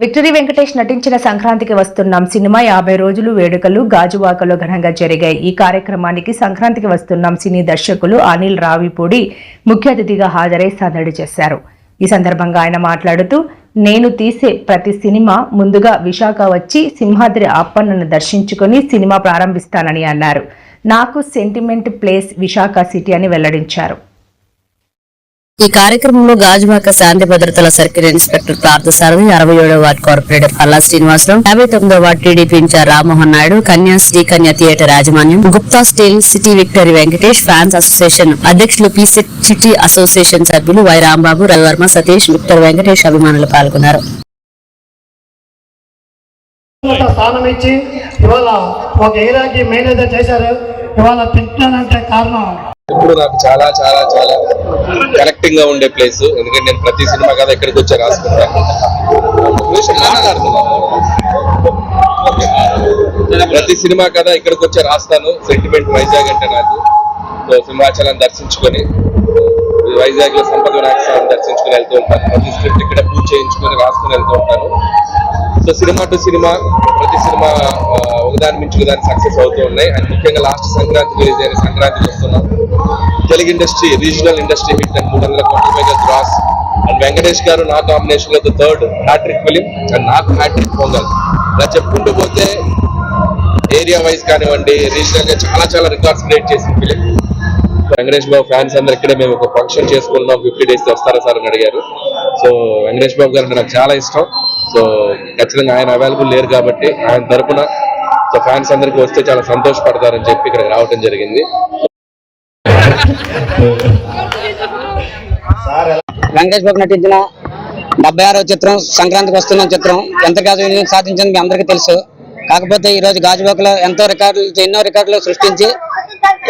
Victory Venkatesh నటించిన సంక్రాంతికి వస్తున్నాం. సినిమా యాభై రోజులు వేడుకలు గాజువాకలో ఘనంగా జరిగాయి. ఈ కార్యక్రమానికి సంక్రాంతికి వస్తున్నాం సినీ దర్శకులు అనిల్ రావిపూడి ముఖ్య అతిథిగా హాజరై సందడి చేశారు. ఈ సందర్భంగా ఆయన మాట్లాడుతూ నేను తీసే ప్రతి సినిమా ముందుగా విశాఖ వచ్చి సింహాద్రి అప్పన్నను దర్శించుకొని సినిమా ప్రారంభిస్తానని అన్నారు. నాకు సెంటిమెంట్ ప్లేస్ విశాఖ సిటీ అని వెల్లడించారు. ఈ కార్యక్రమంలో గాజువాక శాంతి భద్రతల సర్కిల్ ఇన్స్పెక్టర్ పార్థసారథి అరవై ఏడో వార్డు కార్పొరేటర్ పల్లా శ్రీనివాసరావు యాభై తొమ్మిదో ward TDP incharge Rammohan Naidu Kanya Srikanya theatre యాజమాన్యం Gupta steel city victory Venkatesh fans association అధ్యక్షులు పీసెట్ సిటీ అసోసియేషన్ సభ్యులు వై రాంబాబు రవివర్మ సతీష్ విక్టర్ వెంకటేష్ అభిమానులు పాల్గొన్నారు. స్థానం ఇచ్చి ఇవాళ ఒక ఏరియాకి మేనేజర్ చేశారు. ఇవాళ తింటున్నానంటే కారణం? ఇప్పుడు నాకు చాలా చాలా చాలా కనెక్టింగ్గా ఉండే ప్లేస్. ఎందుకంటే నేను ప్రతి సినిమా కదా ఇక్కడికి వచ్చి రాసుకుంటాను ప్రతి సినిమా కదా ఇక్కడికి వచ్చి రాస్తాను. సెంటిమెంట్ వైజాగ్ అంటే నాకు. సో సింహాచలం దర్శించుకొని వైజాగ్లో సంపద వినాయక స్వామిని దర్శించుకుని వెళ్తూ ఉంటాను. ప్రతి స్క్రిప్ట్ ఇక్కడ పూజ చేయించుకొని రాసుకుని వెళ్తూ ఉంటాను. సో సినిమా టు సినిమా ప్రతి సినిమా ఒకదాని మించి ఒకదాని సక్సెస్ అవుతూ ఉన్నాయి. అండ్ ముఖ్యంగా లాస్ట్ సంక్రాంతి రిలీజ్ అయిన సంక్రాంతికి వస్తున్నాం. Telugu industry regional industry hit and మూడు వందల కోట్ల పైగా గ్రాస్ అండ్ వెంకటేష్ గారు నా కాంబినేషన్లో థర్డ్ హ్యాట్రిక్ ఫిలిం అండ్ నాకు హ్యాట్రిక్ పొంగల్ ఇలా చెప్పుకుంటూ పోతే ఏరియా వైజ్ కానివ్వండి రీజనల్గా చాలా చాలా రికార్డ్స్ క్రియేట్ చేసిన ఫిలిం వెంకటేష్ బాబు ఫ్యాన్స్ అందరు ఇక్కడే మేము ఒక ఫంక్షన్ చేసుకున్నాం ఫిఫ్టీ డేస్ వస్తారా సార్ అని అడిగారు. సో వెంకటేష్ బాబు గారు నాకు చాలా ఇష్టం. సో ఖచ్చితంగా ఆయన అవైలబుల్ లేరు కాబట్టి ఆయన తరపున సో ఫ్యాన్స్ అందరికి వస్తే చాలా సంతోషపడతారని చెప్పి ఇక్కడికి రావడం జరిగింది. వెంకటేష్ బాబు నటించిన డెబ్బై ఆరో చిత్రం సంక్రాంతికి వస్తున్న చిత్రం ఎంత గాజు విజయం సాధించింది మీ అందరికీ తెలుసు. కాకపోతే ఈ రోజు ఎంతో రికార్డులు ఎన్నో రికార్డులు సృష్టించి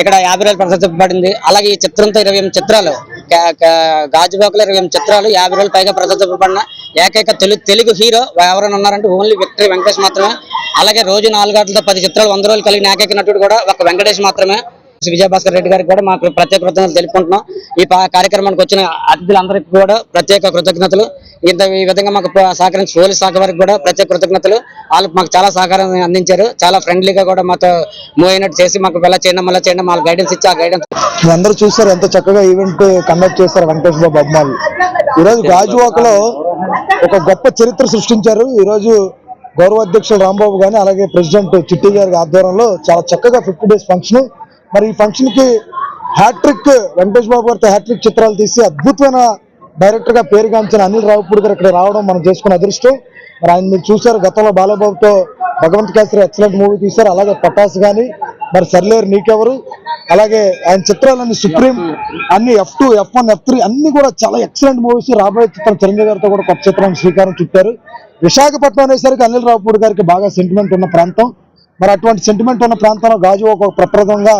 ఇక్కడ యాభై రోజులు ప్రదర్శించబడింది అలాగే ఈ చిత్రంతో ఇరవై ఎనిమిది చిత్రాలు గాజుబాకులో ఇరవై ఎనిమిది చిత్రాలు యాభై రోజులు పైగా ప్రదర్శించబడిన ఏకైక తెలుగు తెలుగు హీరో ఎవరైనా ఉన్నారంటే ఓన్లీ విక్టరీ వెంకటేష్ మాత్రమే. అలాగే రోజు నాలుగు గంటలతో పది చిత్రాలు వంద రోజులు కలిగిన ఏకైక నటుడు కూడా ఒక వెంకటేష్ మాత్రమే. విజయభాస్కర్ రెడ్డి గారికి కూడా మాకు ప్రత్యేక కృతజ్ఞతలు తెలుపుకుంటున్నాం. ఈ కార్యక్రమానికి వచ్చిన అతిథులందరికీ కూడా ప్రత్యేక కృతజ్ఞతలు. ఇంత ఈ విధంగా మాకు సహకరించి పోలీస్ శాఖ వారికి కూడా ప్రత్యేక కృతజ్ఞతలు. వాళ్ళు మాకు చాలా సహకారం అందించారు. చాలా ఫ్రెండ్లీగా కూడా మాతో మూవ్ అయినట్టు చేసి మాకు ఎలా చేయడం మళ్ళీ చేయడం వాళ్ళ గైడెన్స్ ఇచ్చి ఆ గైడెన్స్ అందరూ చూస్తారు ఎంత చక్కగా ఈవెంట్ కండక్ట్ చేస్తారు వెంకటేష్ బాబు అభిమానులు. ఈరోజు గాజువాకలో ఒక గొప్ప చరిత్ర సృష్టించారు. ఈరోజు గౌరవ అధ్యక్షులు రాంబాబు గాని అలాగే ప్రెసిడెంట్ చిట్టి గారి ఆధ్వర్యంలో చాలా చక్కగా ఫిఫ్టీ డేస్ ఫంక్షన్ మరి ఈ ఫంక్షన్కి హ్యాట్రిక్ వెంకటేష్ బాబు గారితో హ్యాట్రిక్ చిత్రాలు తీసి అద్భుతమైన డైరెక్టర్గా పేరుగాంచిన అనిల్ రావుపూడి గారు ఇక్కడ రావడం మనం చేసుకున్న అదృష్టం. మరి ఆయన మీరు చూశారు గతంలో బాలబాబుతో భగవంత్ కేసరి ఎక్సలెంట్ మూవీ తీశారు అలాగే పటాస్ గాని మరి సర్లేరు నీకెవరు? అలాగే ఆయన చిత్రాలన్నీ సుప్రీం అన్ని F two F one F three అన్ని కూడా చాలా ఎక్సలెంట్ మూవీస్ రాబోయే చిత్రం చిరంజీవి గారితో కూడా కొత్త చిత్రం శ్రీకారం చుట్టారు. విశాఖపట్నం అనేసరికి అనిల్ రావుపూడి గారికి బాగా సెంటిమెంట్ ఉన్న ప్రాంతం. మరి అటువంటి సెంటిమెంట్ ఉన్న ప్రాంతంలో గాజు ఒక ప్రప్రదంగా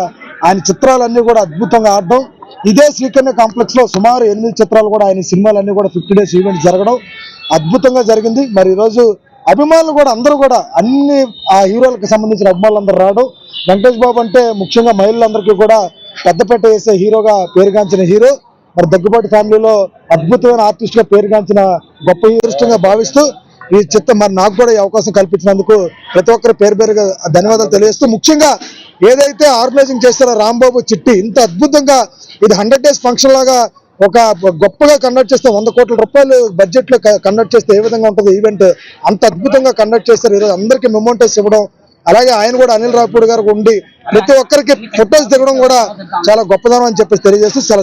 ఆయన చిత్రాలన్నీ కూడా అద్భుతంగా ఆడడం. ఇదే శ్రీకన్య కాంప్లెక్స్లో సుమారు ఎనిమిది చిత్రాలు కూడా ఆయన సినిమాలన్నీ కూడా ఫిఫ్టీ డేస్ ఈవెంట్ జరగడం అద్భుతంగా జరిగింది. మరి ఈ రోజు అభిమానులు కూడా అందరూ కూడా అన్ని ఆ హీరోలకు సంబంధించిన అభిమానులందరూ రావడం. వెంకటేష్ బాబు అంటే ముఖ్యంగా మహిళలందరికీ కూడా పెద్దపేట వేసే హీరోగా పేరుగాంచిన హీరో. మరి దగ్గుబాటి ఫ్యామిలీలో అద్భుతమైన ఆర్టిస్ట్గా పేరుగాంచిన గొప్ప హీరోగా భావిస్తూ ఈ చిత్తం మరి నాకు కూడా ఈ అవకాశం కల్పించినందుకు ప్రతి ఒక్కరు పేరు పేరుగా ధన్యవాదాలు తెలియజేస్తూ ముఖ్యంగా ఏదైతే ఆర్గనైజింగ్ చేస్తారో రాంబాబు చిట్టి ఇంత అద్భుతంగా ఇది హండ్రెడ్ డేస్ ఫంక్షన్ లాగా ఒక గొప్పగా కండక్ట్ చేస్తే వంద కోట్ల రూపాయలు బడ్జెట్లో కండక్ట్ చేస్తే ఏ విధంగా ఉంటుంది ఈవెంట్ అంత అద్భుతంగా కండక్ట్ చేస్తారు. ఈరోజు అందరికీ మెమోంటోస్ ఇవ్వడం అలాగే ఆయన కూడా అనిల్ రాపూడి గారు ఉండి ప్రతి ఒక్కరికి ఫొటోస్ దిగడం కూడా చాలా గొప్పదనం అని చెప్పేసి తెలియజేస్తూ చాలా